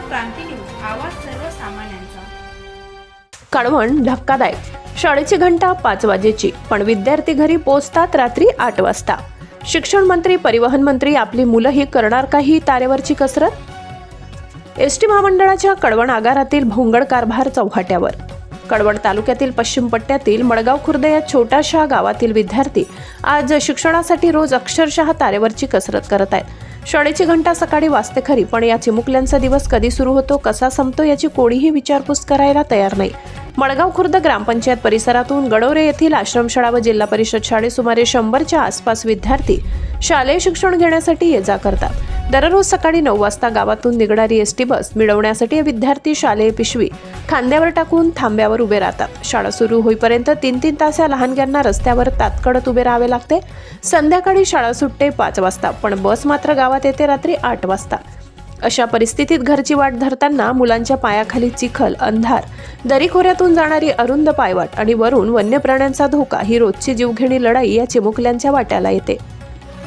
क्रांती news आवाज सर्वसामान्यांचा. कळवण धक्कादायक. शाळेची घंटा पाच वाजेची पण विद्यार्थी घरी पोहोचतात रात्री आठ वाजता. शिक्षण मंत्री परिवहन मंत्री आपली मुलंही करणार काही तारेवरची कसरत? एस टी महामंडळाच्या कळवण आगारातील भोंगड कारभार चौहाट्यावर कळवण तालुक्यातील पश्चिम पट्ट्यातील मडगाव खुर्द या छोट्याशा गावातील विद्यार्थी आज शिक्षणासाठी रोज अक्षरशः तारेवरची कसरत करत आहेत. शाळेची घंटा सकाळी वाजते खरी पण या चिमुकल्यांचा दिवस कधी सुरू होतो कसा संपतो याची कोणीही विचारपूस करायला तयार नाही. मडगाव खुर्द ग्रामपंचायत परिसरातून गडोरे येथील आश्रमशाळा व जिल्हा परिषद शाळेत सुमारे शंभरच्या आसपास विद्यार्थी शालेय शिक्षण घेण्यासाठी ये जा करतात. दररोज सकाळी नऊ वाजता गावातून निघणारी एस टी बस मिळवण्यासाठी विद्यार्थी शालेय पिशवी खांद्यावर टाकून थांब्यावर उभे राहतात. शाळा सुरू होईपर्यंत तीन तीन तास या लहानग्यांना रस्त्यावर तात्कडत उभे राहावे लागते. संध्याकाळी शाळा सुटते पाच वाजता पण बस मात्र गावात येते रात्री आठ वाजता. अशा परिस्थितीत घरची वाट धरताना मुलांच्या पायाखाली चिखल अंधार दरीखोऱ्यातून जाणारी अरुंद पायवाट आणि वरून वन्य प्राण्यांचा धोका ही रोजची जीवघेणी लढाई या चिमुकल्यांच्या वाट्याला येते.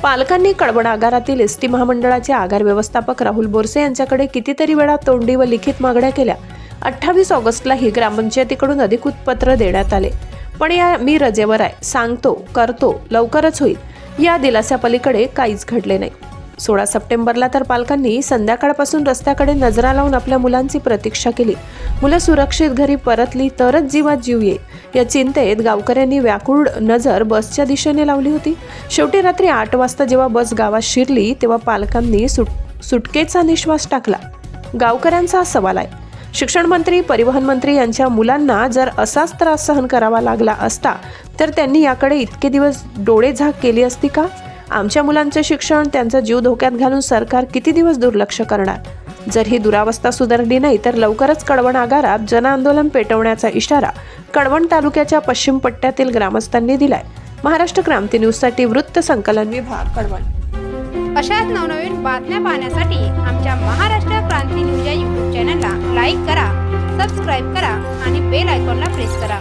पालकांनी कळवण आगारातील एस टी महामंडळाचे आगार व्यवस्थापक राहुल बोरसे यांच्याकडे कितीतरी वेळा तोंडी व लिखित मागण्या केल्या. अठ्ठावीस ऑगस्टलाही ग्रामपंचायतीकडून अधिकृत पत्र देण्यात आले. पण या मी रजेवर आहे. सांगतो करतो लवकरच होईल. या दिलासापलीकडे काहीच घडले नाही. सोळा सप्टेंबरला तर पालकांनी संध्याकाळपासून रस्त्याकडे नजरा लावून आपल्या मुलांची प्रतीक्षा केली. मुलं सुरक्षित घरी परतली तरच जीवात जीव येईल. या चिंतेत गावकऱ्यांनी व्याकुळ नजर बसच्या दिशेने लावली होती. शेवटी रात्री आठ वाजता जेव्हा बस गावात शिरली तेव्हा पालकांनी सुट सुटकेचा निश्वास टाकला. गावकऱ्यांचा सवाल आहे. शिक्षण मंत्री परिवहन मंत्री यांच्या मुलांना जर असाच त्रास सहन करावा लागला असता तर त्यांनी याकडे इतके दिवस डोळेझाक केली असती का? आमच्या मुलांचे शिक्षण त्यांचा जीव धोक्यात घालून सरकार किती दिवस दुर्लक्ष करणार? जर ही दुरावस्था सुधारली नाही तर लवकरच कडवण आगारात जनआंदोलन पेटवण्याचा इशारा कडवण तालुक्याच्या पश्चिम पट्ट्यातील ग्रामस्थांनी दिलाय. महाराष्ट्र क्रांती न्यूजसाठी वृत्त संकलन विभाग कडवण अशाच नवनवीन बातम्या पाहण्यासाठी आमच्या महाराष्ट्र क्रांती न्यूज या युट्यूब चॅनलला लाईक करा सबस्क्राईब करा आणि बेल आयकॉनला प्रेस करा.